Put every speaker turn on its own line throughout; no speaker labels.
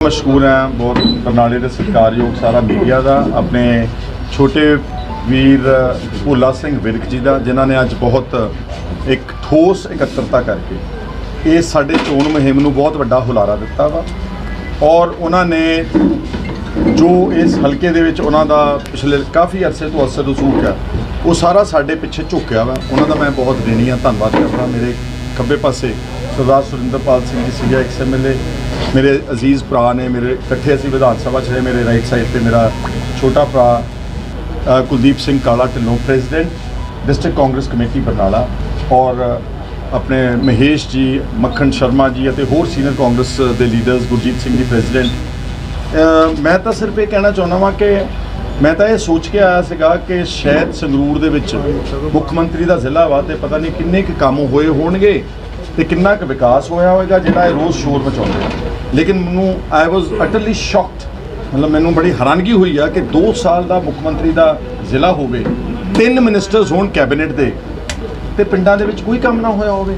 ਮਸ਼ਹੂਰ ਹੈ, ਬਹੁਤ ਬਰਨਾਲੇ ਦੇ ਸਤਿਕਾਰਯੋਗ ਸਾਰਾ ਮੀਡੀਆ ਦਾ, ਆਪਣੇ ਛੋਟੇ ਵੀਰ ਭੋਲਾ ਸਿੰਘ ਵਿਰਕ ਜੀ ਦਾ, ਜਿਨ੍ਹਾਂ ਨੇ ਅੱਜ ਬਹੁਤ ਇੱਕ ਠੋਸ ਇਕੱਤਰਤਾ ਕਰਕੇ ਇਹ ਸਾਡੇ ਚੋਣ ਮੁਹਿੰਮ ਨੂੰ ਬਹੁਤ ਵੱਡਾ ਹੁਲਾਰਾ ਦਿੱਤਾ ਵਾ। ਔਰ ਉਹਨਾਂ ਨੇ ਜੋ ਇਸ ਹਲਕੇ ਦੇ ਵਿੱਚ ਉਹਨਾਂ ਦਾ ਪਿਛਲੇ ਕਾਫੀ ਅਰਸੇ ਤੋਂ ਅਸਰ ਰਸੂਖ ਹੈ, ਉਹ ਸਾਰਾ ਸਾਡੇ ਪਿੱਛੇ ਝੁਕਿਆ ਵਾ। ਉਹਨਾਂ ਦਾ ਮੈਂ ਬਹੁਤ ਦੇਣੀ ਆ ਧੰਨਵਾਦ ਕਰਦਾ। ਮੇਰੇ ਖੱਬੇ ਪਾਸੇ ਸਰਦਾਰ ਸੁਰਿੰਦਰਪਾਲ ਸਿੰਘ ਜੀ ਸੀਗਾ ਐਕਸ ਐਮਐਲਏ ਮੇਰੇ ਅਜ਼ੀਜ਼ ਭਰਾ ਨੇ, ਮੇਰੇ ਇਕੱਠੇ ਅਸੀਂ ਵਿਧਾਨ ਸਭਾ 'ਚ ਰਹੇ, ਮੇਰੇ ਰਾਈਟ ਸਾਈਡ ਤੇ ਮੇਰਾ ਛੋਟਾ ਭਰਾ Kuldeep Singh Kala Dhillon president district Congress committee Barnala ਔਰ ਆਪਣੇ ਮਹੇਸ਼ ਜੀ, ਮੱਖਣ ਸ਼ਰਮਾ ਜੀ ਅਤੇ ਹੋਰ ਸੀਨੀਅਰ ਕਾਂਗਰਸ ਦੇ ਲੀਡਰਸ ਗੁਰਜੀਤ ਸਿੰਘ ਜੀ ਪ੍ਰੈਜ਼ੀਡੈਂਟ ਮੈਂ ਤਾਂ ਸਿਰਫ ਇਹ ਕਹਿਣਾ ਚਾਹੁੰਦਾ ਵਾਂ ਕਿ ਮੈਂ ਤਾਂ ਇਹ ਸੋਚ ਕੇ ਆਇਆ ਸੀਗਾ ਕਿ ਸ਼ਾਇਦ ਸੰਗਰੂਰ ਦੇ ਵਿੱਚ ਮੁੱਖ ਮੰਤਰੀ ਦਾ ਜ਼ਿਲ੍ਹਾ ਵਾ ਤੇ ਪਤਾ ਨਹੀਂ ਕਿੰਨੇ ਕੁ ਕੰਮ ਹੋਏ ਹੋਣਗੇ। ਤੇ ਕਿੰਨਾ ਕੁ ਵਿਕਾਸ ਹੋਇਆ ਹੋਵੇਗਾ ਜਿਹੜਾ ਇਹ ਰੋਜ਼ ਸ਼ੋਰ ਮਚਾਉਂਦੇ ਆ ਲੇਕਿਨ ਮੈਨੂੰ ਆਈ ਵਾਸ ਅਟਰਲੀ ਸ਼ੌਕਡ ਮਤਲਬ ਮੈਨੂੰ ਬੜੀ ਹੈਰਾਨਗੀ ਹੋਈ ਆ ਕਿ 2 ਸਾਲ ਦਾ ਮੁੱਖ ਮੰਤਰੀ ਦਾ ਜ਼ਿਲ੍ਹਾ ਹੋਵੇ, ਤਿੰਨ ਮਿਨਿਸਟਰਸ ਹੋਣ ਕੈਬਨਿਟ ਦੇ, ਤੇ ਪਿੰਡਾਂ ਦੇ ਵਿੱਚ ਕੋਈ ਕੰਮ ਨਾ ਹੋਇਆ ਹੋਵੇ।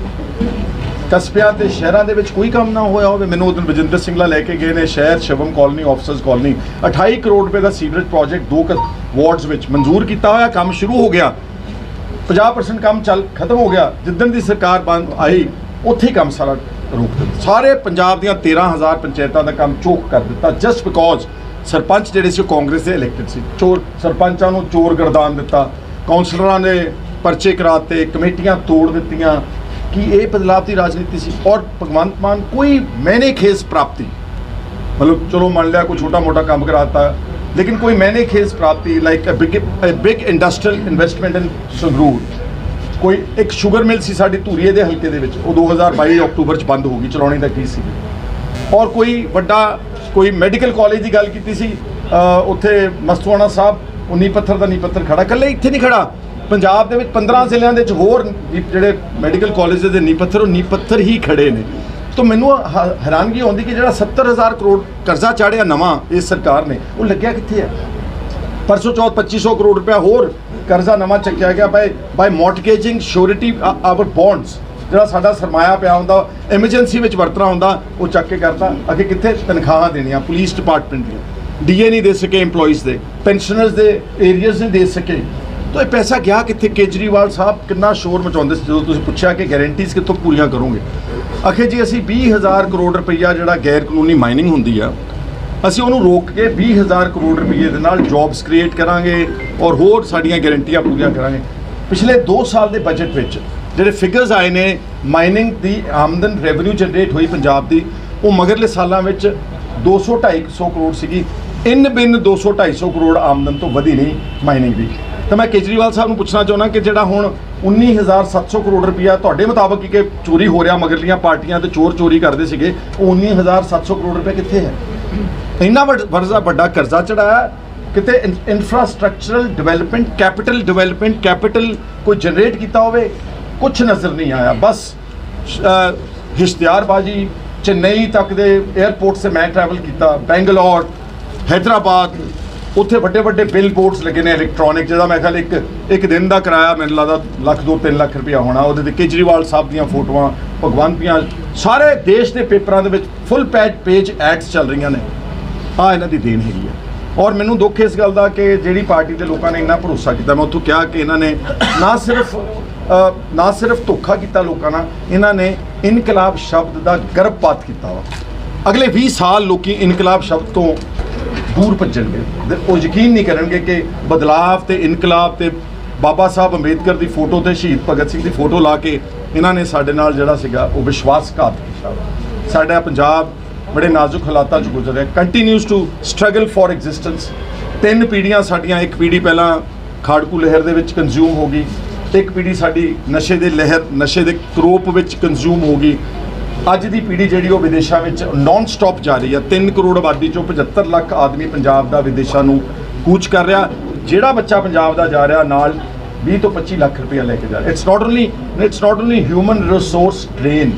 ਕਸਬਿਆਂ ਤੇ ਸ਼ਹਿਰਾਂ ਦੇ ਵਿੱਚ ਕੋਈ ਕੰਮ ਨਾ ਹੋਇਆ ਹੋਵੇ। ਮੈਨੂੰ ਉਦੋਂ ਵਜਿੰਦਰ ਸਿੰਘਲਾ ਲੈ ਕੇ ਗਏ ਨੇ, ਸ਼ਹਿਰ Shivam colony officers colony 28 crore ਰੁਪਏ ਦਾ ਸੀਵਰੇਜ ਪ੍ਰੋਜੈਕਟ ਦੋ ਕੁ ਵਾਰਡਸ ਵਿੱਚ ਮਨਜ਼ੂਰ ਕੀਤਾ ਹੋਇਆ, ਕੰਮ ਸ਼ੁਰੂ ਹੋ ਗਿਆ। 50% ਕੰਮ ਚੱਲ, ਖਤਮ ਹੋ ਗਿਆ। ਜਿੱਦਣ ਦੀ ਸਰਕਾਰ ਬੰਦ ਆਈ ਉੱਥੇ ਹੀ ਕੰਮ ਸਾਰਾ ਰੋਕ ਦਿੱਤਾ। ਸਾਰੇ ਪੰਜਾਬ ਦੀਆਂ 13000 ਪੰਚਾਇਤਾਂ ਦਾ ਕੰਮ ਚੋਕ ਕਰ ਦਿੱਤਾ ਜਸਟ ਬਿਕੋਜ਼ ਸਰਪੰਚ ਜਿਹੜੇ ਸੀ ਉਹ ਕਾਂਗਰਸ ਦੇ ਇਲੈਕਟਡ ਸੀ। ਚੋਰ ਸਰਪੰਚਾਂ ਨੂੰ ਚੋਰ ਗਰਦਾਨ ਦਿੱਤਾ ਕਾਉਂਸਲਰਾਂ ਨੇ ਪਰਚੇ ਕਰਾਤੇ, ਕਮੇਟੀਆਂ ਤੋੜ ਦਿੱਤੀਆਂ, ਕਿ ਇਹ ਬਦਲਾਵ ਦੀ ਰਾਜਨੀਤੀ ਸੀ। ਔਰ ਭਗਵੰਤ ਮਾਨ ਕੋਈ ਮੈਨੇ ਖੇਸ ਪ੍ਰਾਪਤੀ, ਮਤਲਬ ਚਲੋ ਮੰਨ ਲਿਆ ਕੋਈ ਛੋਟਾ ਮੋਟਾ ਕੰਮ ਕਰਾਤਾ, ਲੇਕਿਨ ਕੋਈ ਮੈਨੇ ਖੇਸ ਪ੍ਰਾਪਤੀ like a big a big industrial investment in Sangrur. ਕੋਈ ਇੱਕ ਸ਼ੂਗਰ ਮਿਲ ਸੀ ਸਾਡੀ ਧੂਰੀਏ ਦੇ ਹਲਕੇ ਦੇ ਵਿੱਚ, ਉਹ 2022 ਅਕਤੂਬਰ ਚ ਬੰਦ ਹੋ ਗਈ, ਚਲਾਉਣੀ ਦਾ ਕੀ ਸੀ। ਔਰ ਕੋਈ ਵੱਡਾ, ਕੋਈ ਮੈਡੀਕਲ ਕਾਲਜ ਦੀ ਗੱਲ ਕੀਤੀ ਸੀ ਉੱਥੇ ਮਸਤੂਆਣਾ ਸਾਹਿਬ ਉਨੀ ਪੱਥਰ ਦਾ ਨੀ ਪੱਥਰ ਖੜਾ ਕੱਲੇ ਇੱਥੇ ਨਹੀਂ ਖੜਾ। ਪੰਜਾਬ ਦੇ ਵਿੱਚ 15 ਜ਼ਿਲ੍ਹਿਆਂ ਦੇ ਵਿੱਚ ਹੋਰ ਜਿਹੜੇ ਮੈਡੀਕਲ ਕਾਲਜ ਦੇ ਨੀ ਪੱਥਰ, ਉਹ ਨੀ ਪੱਥਰ ਹੀ ਖੜੇ ਨੇ। ਤਾਂ ਮੈਨੂੰ ਹੈਰਾਨਗੀ ਆਉਂਦੀ ਕਿ ਜਿਹੜਾ 70000 ਕਰੋੜ ਕਰਜ਼ਾ ਚਾੜਿਆ ਨਵਾਂ ਇਸ ਸਰਕਾਰ ਨੇ, ਉਹ ਲੱਗਿਆ ਕਿੱਥੇ ਹੈ ਪਰਸੋਂ ਚੌਥ 2500 ਕਰੋੜ ਰੁਪਇਆ ਹੋਰ ਕਰਜ਼ਾ ਨਵਾਂ ਚੱਕਿਆ ਗਿਆ by by mortgaging surety our bonds ਜਿਹੜਾ ਸਾਡਾ ਸਰਮਾਇਆ ਪਿਆ ਹੁੰਦਾ ਐਮਰਜੈਂਸੀ ਵਿੱਚ ਵਰਤਣਾ ਹੁੰਦਾ, ਉਹ ਚੱਕ ਕੇ ਕਰਤਾ। ਅੱਗੇ ਕਿੱਥੇ? ਤਨਖਾਹਾਂ ਦੇਣੀਆਂ ਪੁਲਿਸ ਡਿਪਾਰਟਮੈਂਟ ਦੀਆਂ। ਡੀਏ ਨਹੀਂ ਦੇ ਸਕੇ EMPLOYEES ਦੇ ਪੈਨਸ਼ਨਰਸ ਦੇ ਏਰੀਆਜ਼ ਨਹੀਂ ਦੇ ਸਕੇ। ਤਾਂ ਇਹ ਪੈਸਾ ਗਿਆ ਕਿੱਥੇ? ਕੇਜਰੀਵਾਲ ਸਾਹਿਬ ਕਿੰਨਾ ਸ਼ੋਰ ਮਚਾਉਂਦੇ ਸੀ, ਜਦੋਂ ਤੁਸੀਂ ਪੁੱਛਿਆ ਕਿ ਗਾਰੰਟੀਜ਼ ਕਿੱਥੋਂ ਪੂਰੀਆਂ ਕਰੋਗੇ। ਅਖੇ ਜੀ, ਅਸੀਂ 20000 ਕਰੋੜ ਰੁਪਈਆ ਜਿਹੜਾ ਗੈਰ ਕਾਨੂੰਨੀ ਮਾਈਨਿੰਗ ਹੁੰਦੀ ਆ ਅਸੀਂ ਉਹਨੂੰ ਰੋਕ ਕੇ 20000 ਕਰੋੜ ਰੁਪਏ ਦੇ ਨਾਲ ਜੌਬਸ ਕ੍ਰੀਏਟ ਕਰਾਂਗੇ ਔਰ ਹੋਰ ਸਾਡੀਆਂ ਗਾਰੰਟੀਆਂ ਪੂਰੀਆਂ ਕਰਾਂਗੇ। ਪਿਛਲੇ 2 ਸਾਲ ਦੇ ਬਜਟ ਵਿੱਚ ਜਿਹੜੇ ਫਿਗਰਸ ਆਏ ਨੇ ਮਾਈਨਿੰਗ ਦੀ ਆਮਦਨ ਰੈਵਨਿਊ ਜਨਰੇਟ ਹੋਈ ਪੰਜਾਬ ਦੀ, ਉਹ ਮਗਰਲੇ ਸਾਲਾਂ ਵਿੱਚ 200 250 ਕਰੋੜ ਸੀਗੀ। ਇਨ ਬਿਨ 200 250 ਕਰੋੜ ਆਮਦਨ ਤੋਂ ਵਧੀ ਨਹੀਂ ਮਾਈਨਿੰਗ ਦੀ। ਤਾਂ ਮੈਂ ਕੇਜਰੀਵਾਲ ਸਾਹਿਬ ਨੂੰ ਪੁੱਛਣਾ ਚਾਹੁੰਦਾ ਕਿ ਜਿਹੜਾ ਹੁਣ 19700 ਕਰੋੜ ਰੁਪਇਆ ਤੁਹਾਡੇ ਮੁਤਾਬਕ ਕਿ ਚੋਰੀ ਹੋ ਰਿਹਾ? ਮਗਰਲੀਆਂ ਪਾਰਟੀਆਂ ਤੇ ਚੋਰ ਚੋਰੀ ਕਰਦੇ ਸੀਗੇ, ਉਹ 19700 ਕਰੋੜ ਰੁਪਏ ਕਿੱਥੇ ਹੈ? ਇੰਨਾ ਵੱਡ- ਵੱਡਾ ਕਰਜ਼ਾ ਚੜਾਇਆ ਕਿਤੇ infrastructural development capital development capital ਕੋਈ ਜਨਰੇਟ ਕੀਤਾ ਹੋਵੇ ਕੁਝ ਨਜ਼ਰ ਨਹੀਂ ਆਇਆ। ਬਸ ਇਸ਼ਤਿਹਾਰਬਾਜ਼ੀ ਚੇਨਈ ਤੱਕ ਦੇ 에ਅਰਪੋਰਟ ਸੇ ਮੈਂ ਟਰੈਵਲ ਕੀਤਾ, ਬੈਂਗਲੌਰ, ਹੈਦਰਾਬਾਦ, ਉੱਥੇ ਵੱਡੇ ਵੱਡੇ ਬਿਲ ਬੋਰਡਸ ਲੱਗੇ ਨੇ ਇਲੈਕਟ੍ਰੋਨਿਕ ਜਿਹਦਾ ਮੈਂ ਖਿਆਲ ਇੱਕ ਇੱਕ ਦਿਨ ਦਾ ਕਿਰਾਇਆ ਮੈਨੂੰ ਲੱਗਦਾ ਲੱਖ ਦੋ 3 ਲੱਖ ਰੁਪਇਆ ਹੋਣਾ। ਉਹਦੇ ਤੇ ਕੇਜਰੀਵਾਲ ਸਾਹਿਬ ਦੀਆਂ ਫੋਟੋਆਂ, ਭਗਵੰਤ ਦੀਆਂ, ਸਾਰੇ ਦੇਸ਼ ਦੇ ਪੇਪਰਾਂ ਦੇ ਵਿੱਚ ਫੁੱਲ ਪੈਜ ਪੇਜ ਐਡਸ ਚੱਲ ਰਹੀਆਂ ਨੇ। ਆ ਇਹਨਾਂ ਦੀ ਦੇਣ ਹੈਗੀ ਆ। ਔਰ ਮੈਨੂੰ ਦੁੱਖ ਇਸ ਗੱਲ ਦਾ ਕਿ ਜਿਹੜੀ ਪਾਰਟੀ ਦੇ ਲੋਕਾਂ ਨੇ ਇੰਨਾ ਭਰੋਸਾ ਕੀਤਾ, ਮੈਂ ਉੱਥੋਂ ਕਿਹਾ ਕਿ ਇਹਨਾਂ ਨੇ ਨਾ ਸਿਰਫ ਨਾ ਸਿਰਫ ਧੋਖਾ ਕੀਤਾ ਲੋਕਾਂ ਨਾਲ, ਇਹਨਾਂ ਨੇ ਇਨਕਲਾਬ ਸ਼ਬਦ ਦਾ ਗਰਭਪਾਤ ਕੀਤਾ ਵਾ। ਅਗਲੇ 20 ਸਾਲ ਲੋਕੀ ਇਨਕਲਾਬ ਸ਼ਬਦ ਤੋਂ ਦੂਰ ਭੱਜਣਗੇ ਤੇ ਉਹ ਯਕੀਨ ਨਹੀਂ ਕਰਨਗੇ ਕਿ ਬਦਲਾਵ ਤੇ ਇਨਕਲਾਬ ਤੇ ਬਾਬਾ ਸਾਹਿਬ ਅੰਬੇਦਕਰ ਦੀ ਫੋਟੋ ਤੇ ਸ਼ਹੀਦ ਭਗਤ ਸਿੰਘ ਦੀ ਫੋਟੋ ਲਾ ਕੇ ਇਹਨਾਂ ਨੇ ਸਾਡੇ ਨਾਲ ਜਿਹੜਾ ਸੀਗਾ ਉਹ ਵਿਸ਼ਵਾਸਘਾਤ ਕੀਤਾ ਸਾਡਾ ਪੰਜਾਬ ਬੜੇ ਨਾਜ਼ੁਕ ਹਾਲਾਤਾਂ 'ਚ ਗੁਜ਼ਰ ਰਿਹਾ। Continues to struggle for existence ਤਿੰਨ ਪੀੜ੍ਹੀਆਂ ਸਾਡੀਆਂ, ਇੱਕ ਪੀੜ੍ਹੀ ਪਹਿਲਾਂ ਖਾੜਕੂ ਲਹਿਰ ਦੇ ਵਿੱਚ ਕੰਜ਼ਿਊਮ ਹੋ ਗਈ, ਇੱਕ ਪੀੜ੍ਹੀ ਸਾਡੀ ਨਸ਼ੇ ਦੇ ਲਹਿਰ, ਨਸ਼ੇ ਦੇ ਕਰੋਪ ਵਿੱਚ ਕੰਜ਼ਿਊਮ ਹੋ ਗਈ। ਅੱਜ ਦੀ ਪੀੜ੍ਹੀ ਜਿਹੜੀ ਉਹ ਵਿਦੇਸ਼ਾਂ ਵਿੱਚ ਨਾਨ ਸਟਾਪ ਜਾ ਰਹੀ ਹੈ 3 ਕਰੋੜ ਆਬਾਦੀ ਚੋਂ 75 ਲੱਖ ਆਦਮੀ ਪੰਜਾਬ ਦਾ ਵਿਦੇਸ਼ਾਂ ਨੂੰ ਕੂਚ ਕਰ ਰਿਹਾ। ਜਿਹੜਾ ਬੱਚਾ ਪੰਜਾਬ ਦਾ ਜਾ ਰਿਹਾ, ਨਾਲ 20 ਤੋਂ 25 ਲੱਖ ਰੁਪਏ ਲੈ ਕੇ ਜਾ ਰਿਹਾ। It's not only it's not only human resource drain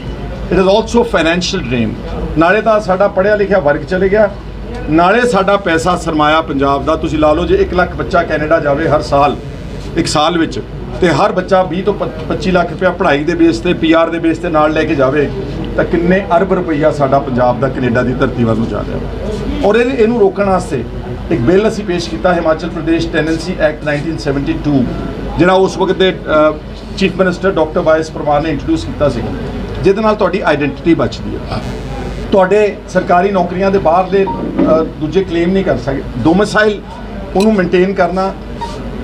it is also financial drain ਨਾਲੇ ਤਾਂ ਸਾਡਾ ਪੜ੍ਹਿਆ ਲਿਖਿਆ ਵਰਗ ਚਲੇ ਗਿਆ। ਨਾਲੇ ਸਾਡਾ ਪੈਸਾ ਸਰਮਾਇਆ ਪੰਜਾਬ ਦਾ। ਤੁਸੀਂ ਲਾ ਲਓ ਜੇ 1 ਲੱਖ ਬੱਚਾ ਕੈਨੇਡਾ ਜਾਵੇ ਹਰ ਸਾਲ, ਇੱਕ ਸਾਲ ਵਿੱਚ, ਤੇ ਹਰ ਬੱਚਾ 20 ਤੋਂ 25 ਲੱਖ ਰੁਪਇਆ ਪੜ੍ਹਾਈ ਦੇ ਬੇਸ ਤੇ ਪੀਆਰ ਦੇ ਬੇਸ ਤੇ ਨਾਲ ਲੈ ਕੇ ਜਾਵੇ, ਤਾਂ ਕਿੰਨੇ ਅਰਬ ਰੁਪਈਆ ਸਾਡਾ ਪੰਜਾਬ ਦਾ ਕੈਨੇਡਾ ਦੀ ਧਰਤੀ ਵੱਲ ਨੂੰ ਜਾ ਰਿਹਾ। ਔਰ ਇਹ, ਇਹਨੂੰ ਰੋਕਣ ਵਾਸਤੇ ਇੱਕ ਬਿੱਲ ਅਸੀਂ ਪੇਸ਼ ਕੀਤਾ ਹਿਮਾਚਲ ਪ੍ਰਦੇਸ਼ ਟੈਨੈਂਸੀ ਐਕਟ 1972 ਜਿਹੜਾ ਉਸ ਵਕਤ ਦੇ chief minister doctor Y S Parmar ਨੇ ਇੰਟਰੋਡਿਊਸ ਕੀਤਾ ਸੀ। ਜਿਹਦੇ ਨਾਲ ਤੁਹਾਡੀ ਆਇਡੈਂਟੀਟੀ ਬਚਦੀ ਹੈ ਤੁਹਾਡੇ ਸਰਕਾਰੀ ਨੌਕਰੀਆਂ ਦੇ ਬਾਹਰਲੇ ਦੂਜੇ ਕਲੇਮ ਨਹੀਂ ਕਰ ਸਕਦੇ ਡੋਮਿਸਾਈਲ ਉਹਨੂੰ ਮੇਨਟੇਨ ਕਰਨਾ,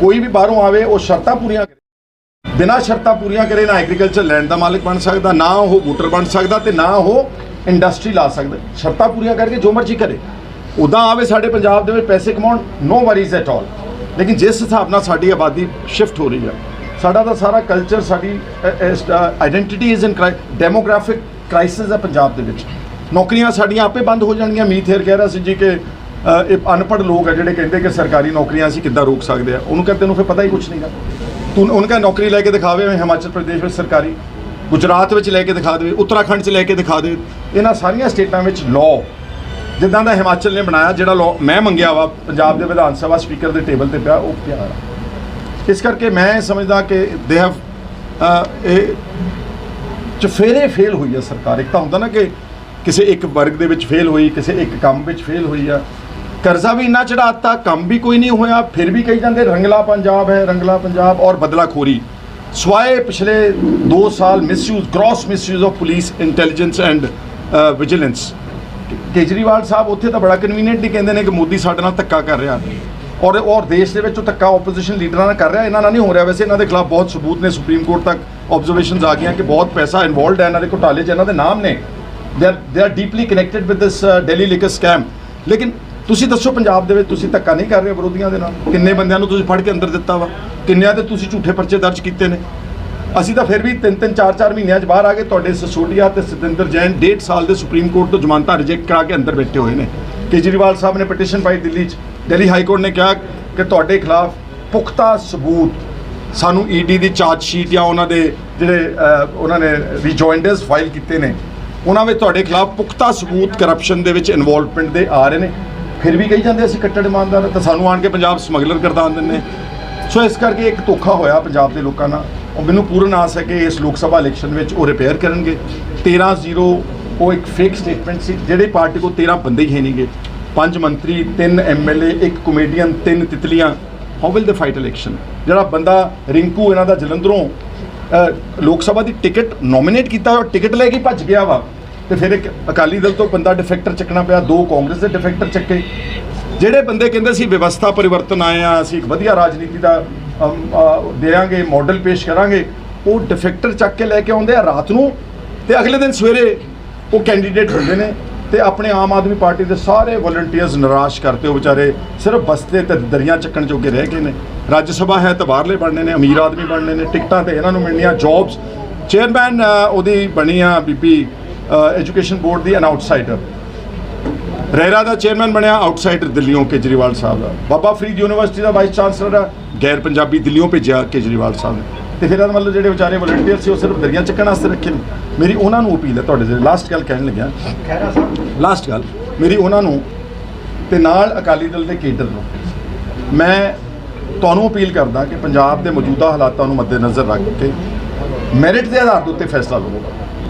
ਕੋਈ ਵੀ ਬਾਹਰੋਂ ਆਵੇ, ਉਹ ਸ਼ਰਤਾਂ ਪੂਰੀਆਂ ਕਰੇ। ਬਿਨਾਂ ਸ਼ਰਤਾਂ ਪੂਰੀਆਂ ਕਰੇ ਨਾ ਐਗਰੀਕਲਚਰ ਲੈਂਡ ਦਾ ਮਾਲਕ ਬਣ ਸਕਦਾ, ਨਾ ਉਹ ਵੋਟਰ ਬਣ ਸਕਦਾ ਤੇ ਨਾ ਉਹ ਇੰਡਸਟਰੀ ਲਾ ਸਕਦਾ। ਸ਼ਰਤਾਂ ਪੂਰੀਆਂ ਕਰਕੇ ਜੋ ਮਰਜ਼ੀ ਕਰੇ। ਉਦਾਂ ਆਵੇ ਸਾਡੇ ਪੰਜਾਬ ਦੇ ਵਿੱਚ ਪੈਸੇ ਕਮਾਉਣ ਨੋ ਵਰੀਜ਼ ਐਟ ਆਲ ਲੇਕਿਨ ਜਿਸ ਹਿਸਾਬ ਨਾਲ ਸਾਡੀ ਆਬਾਦੀ ਸ਼ਿਫਟ ਹੋ ਰਹੀ ਹੈ ਸਾਡਾ ਤਾਂ ਸਾਰਾ ਕਲਚਰ ਸਾਡੀ identity is in demographic crisis ਹੈ ਪੰਜਾਬ ਦੇ ਵਿੱਚ। ਨੌਕਰੀਆਂ ਸਾਡੀਆਂ ਆਪੇ ਬੰਦ ਹੋ ਜਾਣਗੀਆਂ। ਮੀਥੇਰ ਕਹਿ ਰਿਹਾ ਸੀ ਜੀ ਕਿ ਇਹ ਅਨਪੜ੍ਹ ਲੋਕ ਆ ਜਿਹੜੇ ਕਹਿੰਦੇ ਕਿ ਸਰਕਾਰੀ ਨੌਕਰੀਆਂ ਅਸੀਂ ਕਿੱਦਾਂ ਰੋਕ ਸਕਦੇ ਆ ਉਹਨੂੰ ਕਹਿੰਦੇ ਨੂੰ ਫਿਰ ਪਤਾ ਹੀ ਕੁਝ ਨਹੀਂਗਾ ਤੂੰ, ਉਹਨਾਂ ਕਾ ਨੌਕਰੀ ਲੈ ਕੇ ਦਿਖਾਵੇ ਹਿਮਾਚਲ ਪ੍ਰਦੇਸ਼ ਵਿੱਚ ਸਰਕਾਰੀ, ਗੁਜਰਾਤ ਵਿੱਚ ਲੈ ਕੇ ਦਿਖਾ ਦੇਵੇ, ਉੱਤਰਾਖੰਡ 'ਚ ਲੈ ਕੇ ਦਿਖਾ ਦੇ ਇਹਨਾਂ ਸਾਰੀਆਂ ਸਟੇਟਾਂ ਵਿੱਚ ਲਾਅ ਜਿੱਦਾਂ ਦਾ ਹਿਮਾਚਲ ਨੇ ਬਣਾਇਆ, ਜਿਹੜਾ ਲਾਅ ਮੈਂ ਮੰਗਿਆ ਵਾ, ਪੰਜਾਬ ਦੇ ਵਿਧਾਨ ਸਭਾ ਸਪੀਕਰ ਦੇ ਟੇਬਲ ਤੇ ਪਿਆ, ਉਹ ਪਿਆ। ਆ। ਇਸ ਕਰਕੇ ਮੈਂ ਸਮਝਦਾ ਕਿ ਦੇ ਹੈਵ ਇਹ ਚਫੇਰੇ ਫੇਲ ਹੋਈ ਆ ਸਰਕਾਰ। ਇੱਕ ਤਾਂ ਹੁੰਦਾ ਨਾ ਕਿ ਕਿਸੇ ਇੱਕ ਵਰਗ ਦੇ ਵਿੱਚ ਫੇਲ ਹੋਈ, ਕਿਸੇ ਇੱਕ ਕੰਮ ਵਿੱਚ ਫੇਲ ਹੋਈ ਆ। ਕਰਜ਼ਾ ਵੀ ਇੰਨਾ ਚੜਾਤਾ ਕੰਮ ਵੀ ਕੋਈ ਨਹੀਂ ਹੋਇਆ, ਫਿਰ ਵੀ ਕਹੀ ਜਾਂਦੇ ਰੰਗਲਾ ਪੰਜਾਬ ਹੈ, ਰੰਗਲਾ ਪੰਜਾਬ ਔਰ ਬਦਲਾਖੋਰੀ। ਸਵਾਏ ਪਿਛਲੇ 2 ਸਾਲ misuse gross misuse of police intelligence and vigilance Kejriwal sahib ਉੱਥੇ ਤਾਂ ਬੜਾ ਕਨਵੀਨੀਅੰਟਲੀ ਕਹਿੰਦੇ ਨੇ ਕਿ ਮੋਦੀ ਸਾਡੇ ਨਾਲ ਧੱਕਾ ਕਰ ਰਿਹਾ। ਔਰ ਔਰ ਦੇਸ਼ ਦੇ ਵਿੱਚ ਉਹ ਧੱਕਾ ਆਪੋਜੀਸ਼ਨ ਲੀਡਰਾਂ ਨਾਲ ਕਰ ਰਿਹਾ ਇਹਨਾਂ ਨਾਲ ਨਹੀਂ ਹੋ ਰਿਹਾ। ਵੈਸੇ ਇਹਨਾਂ ਦੇ ਖਿਲਾਫ ਬਹੁਤ ਸਬੂਤ ਨੇ। ਸੁਪਰੀਮ ਕੋਰਟ ਤੱਕ ਆਬਜ਼ਰਵੇਸ਼ਨਸ ਆ ਗਈਆਂ ਕਿ ਬਹੁਤ ਪੈਸਾ ਇਨਵੋਲਡ ਹੈ। ਇਹਨਾਂ ਦੇ ਘੁਟਾਲੇ 'ਚ ਇਹਨਾਂ ਦੇ ਨਾਮ ਨੇ। They are they are deeply connected with this Delhi liquor scam ਲੇਕਿਨ ਤੁਸੀਂ ਦੱਸੋ ਪੰਜਾਬ ਦੇ ਵਿੱਚ ਤੁਸੀਂ ਧੱਕਾ ਨਹੀਂ ਕਰ ਰਹੇ ਵਿਰੋਧੀਆਂ ਦੇ ਨਾਲ? ਕਿੰਨੇ ਬੰਦਿਆਂ ਨੂੰ ਤੁਸੀਂ ਫੜ ਕੇ ਅੰਦਰ ਦਿੱਤਾ ਵਾ? ਕਿੰਨਿਆਂ ਤੇ ਤੁਸੀਂ ਝੂਠੇ ਪਰਚੇ ਦਰਜ ਕੀਤੇ ਨੇ? ਅਸੀਂ ਤਾਂ ਫਿਰ ਵੀ ਤਿੰਨ ਤਿੰਨ, ਚਾਰ ਚਾਰ ਮਹੀਨਿਆਂ 'ਚ ਬਾਹਰ ਆ ਗਏ। ਤੁਹਾਡੇ ਸਸੋਡੀਆ ਤੇ ਸਤਿੰਦਰ ਜੈਨ ਡੇਢ ਸਾਲ ਦੇ ਸੁਪਰੀਮ ਕੋਰਟ ਤੋਂ ਜ਼ਮਾਨਤਾਂ ਰਿਜੈਕਟ ਕਰਾ ਕੇ ਅੰਦਰ ਬੈਠੇ ਹੋਏ ਨੇ। ਕੇਜਰੀਵਾਲ ਸਾਹਿਬ ਨੇ ਪਟੀਸ਼ਨ ਪਾਈ ਦਿੱਲੀ 'ਚ। ਦਿੱਲੀ ਹਾਈ ਕੋਰਟ ਨੇ ਕਿਹਾ ਕਿ ਤੁਹਾਡੇ ਖਿਲਾਫ ਪੁਖਤਾ ਸਬੂਤ ਸਾਨੂੰ ਈਡੀ ਦੀ ਚਾਰਜ ਸ਼ੀਟ ਜਾਂ ਉਹਨਾਂ ਦੇ ਜਿਹੜੇ ਉਹਨਾਂ ਨੇ ਰਿਜੋਇੰਡਰਸ ਫਾਈਲ ਕੀਤੇ ਨੇ, ਉਹਨਾਂ ਵਿੱਚ ਤੁਹਾਡੇ ਖਿਲਾਫ ਪੁਖਤਾ ਸਬੂਤ ਕਰਪਸ਼ਨ ਦੇ ਵਿੱਚ ਇਨਵੋਲਵਮੈਂਟ ਦੇ ਆ ਰਹੇ ਨੇ। ਫਿਰ ਵੀ ਕਹੀ ਜਾਂਦੇ ਅਸੀਂ ਕੱਟੜ ਇਮਾਨਦਾਰ ਤਾਂ ਸਾਨੂੰ ਆਣ ਕੇ ਪੰਜਾਬ ਸਮਗਲਰ ਕਰਦਾਨ ਦਿੰਦੇ ਸੋ ਇਸ ਕਰਕੇ ਇੱਕ ਧੋਖਾ ਹੋਇਆ ਪੰਜਾਬ ਦੇ ਲੋਕਾਂ ਨਾਲ। ਉਹ ਮੈਨੂੰ ਪੂਰਨ ਆਸ ਹੈ ਕਿ ਇਸ ਲੋਕ ਸਭਾ ਇਲੈਕਸ਼ਨ ਵਿੱਚ ਉਹ ਰਿਪੇਅਰ ਕਰਨਗੇ। 13-0 ਉਹ ਇੱਕ ਫੇਕ ਸਟੇਟਮੈਂਟ ਸੀ, ਜਿਹੜੇ ਪਾਰਟੀ ਕੋਲ 13 ਬੰਦੇ ਹੀ ਹੈ ਨਹੀਂਗੇ ਪੰਜ ਮੰਤਰੀ ਤਿੰਨ ਐਮਐਲਏ ਇੱਕ ਕਮੇਡੀਅਨ ਤਿੰਨ ਤਿਤਲੀਆਂ। How will they fight election ਜਿਹੜਾ ਬੰਦਾ ਰਿੰਕੂ ਇਹਨਾਂ ਦਾ ਜਲੰਧਰੋਂ ਲੋਕ ਸਭਾ ਦੀ ਟਿਕਟ ਨੋਮੀਨੇਟ ਕੀਤਾ ਔਰ ਟਿਕਟ ਲੈ ਕੇ ਭੱਜ ਗਿਆ ਵਾ। ਤੇ ਫਿਰ ਇੱਕ ਅਕਾਲੀ ਦਲ ਤੋਂ ਬੰਦਾ ਡਿਫੈਕਟਰ ਚੱਕਣਾ ਪਿਆ ਦੋ ਕਾਂਗਰਸ ਦੇ ਡਿਫੈਕਟਰ ਚੱਕੇ। ਜਿਹੜੇ ਬੰਦੇ ਕਹਿੰਦੇ ਸੀ ਵਿਵਸਥਾ ਪਰਿਵਰਤਨ ਆਏ ਆ ਅਸੀਂ ਇੱਕ ਵਧੀਆ ਰਾਜਨੀਤੀ ਦਾ ਅਮ, ਦਿਆਂਗੇ ਮਾਡਲ ਪੇਸ਼ ਕਰਾਂਗੇ ਉਹ ਡਿਫੈਕਟਰ ਚੱਕ ਕੇ ਲੈ ਕੇ ਆਉਂਦੇ ਆ ਰਾਤ ਨੂੰ। ਤੇ ਅਗਲੇ ਦਿਨ ਸਵੇਰੇ ਉਹ ਕੈਂਡੀਡੇਟ ਹੁੰਦੇ ਨੇ। ਤੇ ਆਪਣੇ ਆਮ ਆਦਮੀ ਪਾਰਟੀ ਦੇ ਸਾਰੇ ਵਲੰਟੀਅਰਸ ਨਿਰਾਸ਼ ਕਰਤੇ। ਉਹ ਵਿਚਾਰੇ ਸਿਰਫ ਬਸਤੇ ਤੇ ਦਰੀਆਂ ਚੱਕਣ ਜੋਗੇ ਰਹਿ ਗਏ ਨੇ। ਰਾਜ ਸਭਾ ਹੈ ਤਾਂ ਬਾਹਰਲੇ ਬਣਨੇ ਨੇ, ਅਮੀਰ ਆਦਮੀ ਬਣਨੇ ਨੇ, ਟਿਕਟਾਂ ਤੇ ਇਹਨਾਂ ਨੂੰ ਮਿਲਣੀਆਂ ਜੌਬਸ ਚੇਅਰਮੈਨ ਉਹਦੀ ਬਣੀ ਆ ਬੀਬੀ ਐਜੂਕੇਸ਼ਨ ਬੋਰਡ ਦੀ ਐਨ ਆਊਟਸਾਈਡਰ ਰਹਿਰਾ ਦਾ ਚੇਅਰਮੈਨ ਬਣਿਆ ਆਊਟਸਾਈਡਰ ਦਿੱਲੀੋਂ ਕੇਜਰੀਵਾਲ ਸਾਹਿਬ ਦਾ। ਬਾਬਾ ਫਰੀਦ ਯੂਨੀਵਰਸਿਟੀ ਦਾ ਵਾਈਸ ਚਾਂਸਲਰ ਆ, ਗੈਰ ਪੰਜਾਬੀ ਦਿੱਲੀੋਂ ਭੇਜਿਆ ਕੇਜਰੀਵਾਲ ਸਾਹਿਬ ਨੇ। ਤੇ ਫਿਰ ਇਹਦਾ ਮਤਲਬ ਜਿਹੜੇ ਵਿਚਾਰੇ ਵਲੰਟੀਅਰ ਸੀ, ਉਹ ਸਿਰਫ ਦਰੀਆਂ ਚੱਕਣ ਵਾਸਤੇ ਰੱਖੇ ਨੇ। ਮੇਰੀ ਉਹਨਾਂ ਨੂੰ ਅਪੀਲ ਹੈ, ਤੁਹਾਡੇ ਜਿਹੜੇ ਲਾਸਟ ਗੱਲ ਕਹਿਣ ਲੱਗਿਆ।
ਖੈਰਾ ਸਾਹਿਬ
ਲਾਸਟ ਗੱਲ, ਮੇਰੀ ਉਹਨਾਂ ਨੂੰ ਤੇ ਨਾਲ ਅਕਾਲੀ ਦਲ ਦੇ ਕੇਡਰ ਨੂੰ ਮੈਂ ਤੁਹਾਨੂੰ ਅਪੀਲ ਕਰਦਾ ਕਿ ਪੰਜਾਬ ਦੇ ਮੌਜੂਦਾ ਹਾਲਾਤਾਂ ਨੂੰ ਮੱਦੇਨਜ਼ਰ ਰੱਖ ਕੇ ਮੈਰਿਟ ਦੇ ਆਧਾਰ ਦੇ ਉੱਤੇ ਫੈਸਲਾ ਲਵੋ।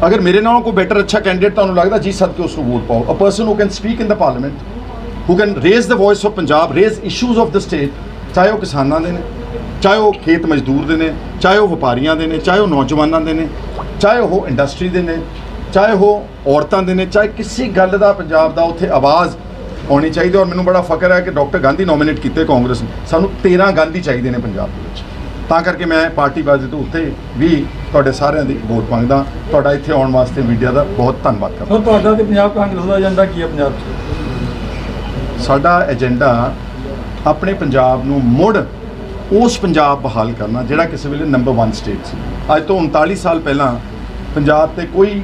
ਅਗਰ ਮੇਰੇ ਨਾਲੋਂ ਕੋਈ ਬੈਟਰ ਅੱਛਾ ਕੈਂਡੀਡੇਟ ਤੁਹਾਨੂੰ ਲੱਗਦਾ, ਜੀ ਸਦਕੇ ਉਸ ਨੂੰ ਵੋਟ ਪਾਓ। A person who can speak in the parliament who can raise the voice of Punjab raise issues of the state ਚਾਹੇ ਉਹ ਕਿਸਾਨਾਂ ਦੇ ਨੇ, ਚਾਹੇ ਉਹ ਖੇਤ ਮਜ਼ਦੂਰ ਦੇ ਨੇ, ਚਾਹੇ ਉਹ ਵਪਾਰੀਆਂ ਦੇ ਨੇ, ਚਾਹੇ ਉਹ ਨੌਜਵਾਨਾਂ ਦੇ ਨੇ, ਚਾਹੇ ਉਹ ਇੰਡਸਟਰੀ ਦੇ ਨੇ ਚਾਹੇ ਉਹ ਔਰਤਾਂ ਦੇ ਨੇ ਚਾਹੇ ਕਿਸੇ ਗੱਲ ਦਾ ਪੰਜਾਬ ਦਾ ਉੱਥੇ ਆਵਾਜ਼ ਆਉਣੀ ਚਾਹੀਦੀ ਔਰ ਮੈਨੂੰ ਬੜਾ ਫਖਰ ਹੈ ਕਿ ਡਾਕਟਰ ਗਾਂਧੀ ਨੋਮੀਨੇਟ ਕੀਤੇ ਕਾਂਗਰਸ ਨੇ। ਸਾਨੂੰ 13 ਗਾਂਧੀ ਚਾਹੀਦੇ ਨੇ ਪੰਜਾਬ ਦੇ ਵਿੱਚ। ਤਾਂ ਕਰਕੇ ਮੈਂ ਪਾਰਟੀ ਬਾਜ਼ੀ ਤੋਂ ਉੱਤੇ ਵੀ ਤੁਹਾਡੇ ਸਾਰਿਆਂ ਦੀ ਵੋਟ ਮੰਗਦਾ ਤੁਹਾਡਾ ਇੱਥੇ ਆਉਣ ਵਾਸਤੇ ਮੀਡੀਆ ਦਾ ਬਹੁਤ ਧੰਨਵਾਦ ਕਰਦਾ
ਸਰ ਤੁਹਾਡਾ ਤੇ ਪੰਜਾਬ ਕਾਂਗਰਸ ਦਾ ਏਜੰਡਾ ਕੀ ਹੈ ਪੰਜਾਬ 'ਚ?
ਸਾਡਾ ਏਜੰਡਾ ਆਪਣੇ ਪੰਜਾਬ ਨੂੰ ਮੁੜ ਉਸ ਪੰਜਾਬ ਬਹਾਲ ਕਰਨਾ ਜਿਹੜਾ ਕਿਸੇ ਵੇਲੇ ਨੰਬਰ 1 ਸਟੇਟ ਸੀ। ਅੱਜ ਤੋਂ 39 ਸਾਲ ਪਹਿਲਾਂ ਪੰਜਾਬ ਤੇ ਕੋਈ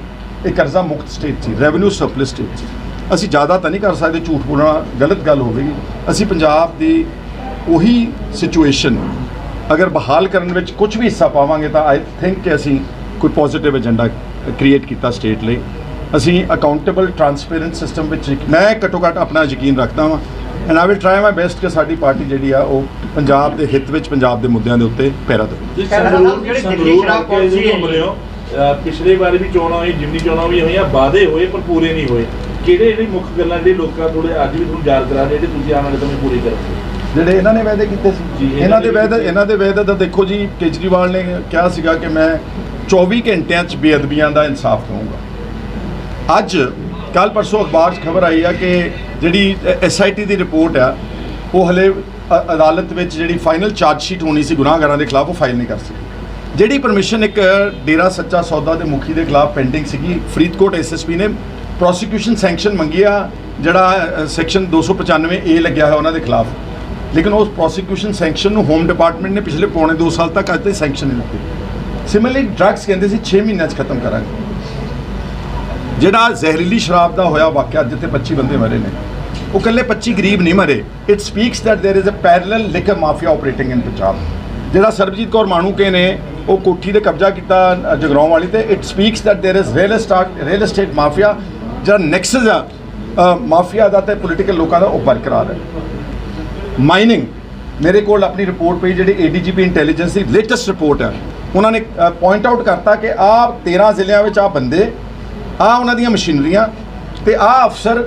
ਇਹ ਕਰਜ਼ਾ ਮੁਕਤ ਸਟੇਟ ਸੀ ਰੈਵਨਿਊ ਸਰਪਲਸ ਸਟੇਟ ਸੀ। ਅਸੀਂ ਜ਼ਿਆਦਾ ਤਾਂ ਨਹੀਂ ਕਰ ਸਕਦੇ ਝੂਠ ਬੋਲਣਾ ਗਲਤ ਗੱਲ ਹੋਵੇਗੀ ਅਸੀਂ ਪੰਜਾਬ ਦੀ ਉਹੀ ਸਿਚੁਏਸ਼ਨ ਅਗਰ ਬਹਾਲ ਕਰਨ ਵਿੱਚ ਕੁਝ ਵੀ ਹਿੱਸਾ ਪਾਵਾਂਗੇ ਤਾਂ ਆਈ ਥਿੰਕ ਕਿ ਅਸੀਂ ਕੋਈ ਪੋਜ਼ਿਟਿਵ ਏਜੰਡਾ ਕ੍ਰੀਏਟ ਕੀਤਾ ਸਟੇਟ ਲਈ। ਅਸੀਂ ਅਕਾਊਂਟੇਬਲ ਟਰਾਂਸਪੇਰੈਂਟ ਸਿਸਟਮ ਵਿੱਚ ਮੈਂ ਘੱਟੋ ਘੱਟ ਆਪਣਾ ਯਕੀਨ ਰੱਖਦਾ ਹਾਂ and I will try my best ਕਿ ਸਾਡੀ ਪਾਰਟੀ ਜਿਹੜੀ ਆ ਉਹ ਪੰਜਾਬ ਦੇ ਹਿੱਤ ਵਿੱਚ ਪੰਜਾਬ ਦੇ ਮੁੱਦਿਆਂ ਦੇ ਉੱਤੇ ਪੈਰਾ ਦੇਵੇ।
ਜਿਹੜੀ ਦਿੱਲੀ ਸ਼ਰਾਬ ਪਾਲਿਸੀ ਪਿਛਲੇ ਵਾਰ ਵੀ ਚੋਣਾਂ ਹੋਈ ਜਿੰਨੀ ਚੋਣਾਂ ਵੀ ਹੋਈਆਂ ਵਾਅਦੇ ਹੋਏ ਪਰ ਪੂਰੇ ਨਹੀਂ ਹੋਏ। ਕਿਹੜੇ ਜਿਹੜੀ ਮੁੱਖ ਗੱਲਾਂ ਜਿਹੜੇ ਲੋਕਾਂ ਥੋੜੇ ਅੱਜ ਵੀ ਤੁਹਾਨੂੰ ਯਾਦ ਕਰਾ ਰਹੇ ਜਿਹੜੇ ਤੁਸੀਂ ਆਉਣ ਵਾਲੇ ਸਮੇਂ ਪੂਰੇ ਕਰੋਗੇ
ਜਿਹੜੇ ਇਹਨਾਂ ਨੇ ਵਾਅਦੇ ਕੀਤੇ ਸੀ।
ਇਹਨਾਂ
ਦੇ ਵਾਅਦੇ। ਇਹਨਾਂ ਦੇ ਵਾਅਦੇ ਤਾਂ ਦੇਖੋ ਜੀ ਕੇਜਰੀਵਾਲ ਨੇ ਕਿਹਾ ਸੀਗਾ ਕਿ ਮੈਂ 24 ਘੰਟਿਆਂ 'ਚ ਬੇਅਦਬੀਆਂ ਦਾ ਇਨਸਾਫ ਦਊਂਗਾ। ਅੱਜ ਕੱਲ ਪਰਸੋਂ ਅਖਬਾਰ 'ਚ ਖਬਰ ਆਈ ਆ ਕਿ ਜਿਹੜੀ ਐਸਆਈਟੀ ਦੀ ਰਿਪੋਰਟ ਆ ਉਹ ਹਲੇ ਅਦਾਲਤ ਵਿੱਚ ਜਿਹੜੀ ਫਾਈਨਲ ਚਾਰਜ ਸ਼ੀਟ ਹੋਣੀ ਸੀ ਗੁਨਾਹਗਾਰਾਂ ਦੇ ਖਿਲਾਫ ਉਹ ਫਾਈਲ ਨਹੀਂ ਕਰ ਸਕੀ। ਜਿਹੜੀ ਪਰਮਿਸ਼ਨ ਇੱਕ ਡੇਰਾ ਸੱਚਾ ਸੌਦਾ ਦੇ ਮੁਖੀ ਦੇ ਖਿਲਾਫ ਪੈਂਡਿੰਗ ਸੀਗੀ ਫਰੀਦਕੋਟ ਐਸਐਸਪੀ ਨੇ ਪ੍ਰੋਸੀਕਿਊਸ਼ਨ ਸੈਂਕਸ਼ਨ ਮੰਗੀ ਆ ਜਿਹੜਾ ਸੈਕਸ਼ਨ 295 ਏ ਲੱਗਿਆ ਹੋਇਆ ਉਹਨਾਂ ਦੇ ਖਿਲਾਫ ਲੇਕਿਨ ਉਸ ਪ੍ਰੋਸੀਕਿਊਸ਼ਨ ਸੈਂਕਸ਼ਨ ਨੂੰ ਹੋਮ ਡਿਪਾਰਟਮੈਂਟ ਨੇ ਪਿਛਲੇ ਪੌਣੇ 2 ਸਾਲ ਤੱਕ ਅੱਜ ਤੱਕ ਸੈਂਕਸ਼ਨ ਨਹੀਂ ਦਿੱਤੀ ਸਿਮਿਲਰਲੀ ਡਰੱਗਸ ਕਹਿੰਦੇ ਸੀ 6 ਮਹੀਨਿਆਂ 'ਚ ਖਤਮ ਕਰਾਂਗੇ ਜਿਹੜਾ ਜ਼ਹਿਰੀਲੀ ਸ਼ਰਾਬ ਦਾ ਹੋਇਆ ਵਾਕਿਆ ਜਿੱਥੇ 25 ਬੰਦੇ ਮਰੇ ਨੇ ਉਹ ਇਕੱਲੇ 25 ਗਰੀਬ ਨਹੀਂ ਮਰੇ it speaks that there is a parallel liquor mafia operating in Punjab ਜਿਹੜਾ ਸਰਬਜੀਤ ਕੌਰ ਮਾਣੂਕੇ ਨੇ ਉਹ ਕੋਠੀ ਤੇ ਕਬਜ਼ਾ ਕੀਤਾ ਅ, ਜਗਰਾਉਂ ਵਾਲੀ ਤੇ it speaks that there is real estate real estate mafia ਜਿਹੜਾ ਨੈਕਸਸ ਆ ਅ, ਮਾਫੀਆ ਦਾ ਤੇ ਪੋਲੀਟੀਕਲ ਲੋਕਾਂ ਦਾ ਉਹ ਬਰਕਰਾਰ ਹੈ ਮਾਈਨਿੰਗ ਮੇਰੇ ਕੋਲ ਆਪਣੀ ਰਿਪੋਰਟ ਪਈ ਜਿਹੜੀ ਏਡੀਜੀਪੀ ਇੰਟੈਲੀਜੈਂਸ ਦੀ ਲੇਟੈਸਟ ਰਿਪੋਰਟ ਹੈ ਉਹਨਾਂ ਨੇ ਪੁਆਇੰਟ ਆਊਟ ਕਰਤਾ ਕਿ ਆਹ 13 ਜ਼ਿਲ੍ਹਿਆਂ ਵਿੱਚ ਆ ਬੰਦੇ ਆ ਉਹਨਾਂ ਦੀਆਂ ਮਸ਼ੀਨਰੀਆਂ ਤੇ ਆ ਅਫਸਰ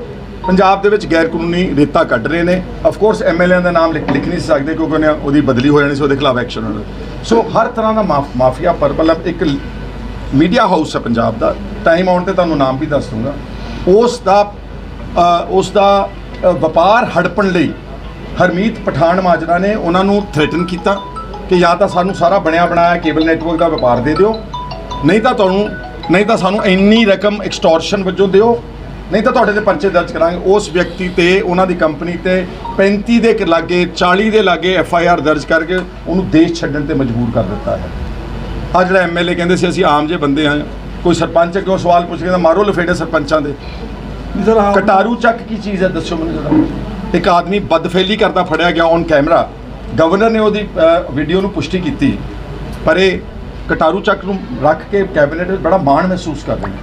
ਪੰਜਾਬ ਦੇ ਵਿੱਚ ਗੈਰ ਕਾਨੂੰਨੀ ਰੇਤਾ ਕੱਢ ਰਹੇ ਨੇ। ਆਫ ਕੋਰਸ ਐਮਐਲਏ ਦਾ ਨਾਮ ਲਿਖ ਲਿਖ ਨਹੀਂ ਸਕਦੇ ਕਿਉਂਕਿ ਉਹਨੇ ਉਹਦੀ ਬਦਲੀ ਹੋ ਜਾਣੀ ਸੀ ਉਹਦੇ ਖਿਲਾਫ ਐਕਸ਼ਨ ਹੋਣਾ ਸੋ ਹਰ ਤਰ੍ਹਾਂ ਦਾ ਮਾਫ- ਮਾਫੀਆ ਪਰ ਮਤਲਬ ਇੱਕ ਮੀਡੀਆ ਹਾਊਸ ਹੈ ਪੰਜਾਬ ਦਾ। ਟਾਈਮ ਆਉਣ ਤੇ ਤੁਹਾਨੂੰ ਨਾਮ ਵੀ ਦੱਸ ਦੂੰਗਾ ਉਸ ਦਾ ਉਸ ਦਾ ਵਪਾਰ ਹੜਪਣ ਲਈ ਹਰਮੀਤ ਪਠਾਨ ਮਾਜਰਾ ਨੇ ਉਹਨਾਂ ਨੂੰ ਥ੍ਰੈਟਨ ਕੀਤਾ ਕਿ ਜਾਂ ਤਾਂ ਸਾਨੂੰ ਸਾਰਾ ਬਣਿਆ ਬਣਾਇਆ ਕੇਬਲ ਨੈਟਵਰਕ ਦਾ ਵਪਾਰ ਦੇ ਦਿਓ। ਨਹੀਂ ਤਾਂ ਤੁਹਾਨੂੰ ਨਹੀਂ ਤਾਂ ਸਾਨੂੰ ਇੰਨੀ ਰਕਮ ਐਕਸਟੋਰਸ਼ਨ ਵਜੋਂ ਦਿਓ। ਨਹੀਂ ਤਾਂ ਤੁਹਾਡੇ ਤੇ ਪਰਚੇ ਦਰਜ ਕਰਾਂਗੇ। ਉਸ ਵਿਅਕਤੀ ਤੇ ਉਹਨਾਂ ਦੀ ਕੰਪਨੀ ਤੇ 35 ਦੇ ਲਾਗੇ 40 ਦੇ ਲਾਗੇ ਐਫ ਆਈ ਆਰ ਦਰਜ ਕਰਕੇ ਉਹਨੂੰ ਦੇਸ਼ ਛੱਡਣ ਤੇ ਮਜਬੂਰ ਕਰ ਦਿੱਤਾ ਹੈ। ਆ ਜਿਹੜਾ ਐਮਐਲਏ ਕਹਿੰਦੇ ਸੀ ਅਸੀਂ ਆਮ ਜੇ ਬੰਦੇ ਹਾਂ। ਕੋਈ ਸਰਪੰਚ ਕਿਉਂ ਸਵਾਲ ਪੁੱਛ ਕੇ ਮਾਰੋ ਲਫੇੜੇ ਸਰਪੰਚਾਂ ਦੇ। ਕਟਾਰੂ ਚੱਕ ਕੀ ਚੀਜ਼ ਹੈ ਦੱਸੋ ਮੈਨੂੰ ਜਰਾ। ਇੱਕ ਆਦਮੀ ਬਦਫੈਲੀ ਕਰਦਾ ਫੜਿਆ ਗਿਆ ਔਨ ਕੈਮਰਾ ਗਵਰਨਰ ਨੇ ਉਹਦੀ ਵੀਡੀਓ ਨੂੰ ਪੁਸ਼ਟੀ ਕੀਤੀ। ਪਰ ਇਹ ਕਟਾਰੂ ਚੱਕ ਨੂੰ ਰੱਖ ਕੇ ਕੈਬਨਿਟ ਵਿੱਚ ਬੜਾ ਮਾਣ ਮਹਿਸੂਸ ਕਰ ਰਹੇ ਨੇ।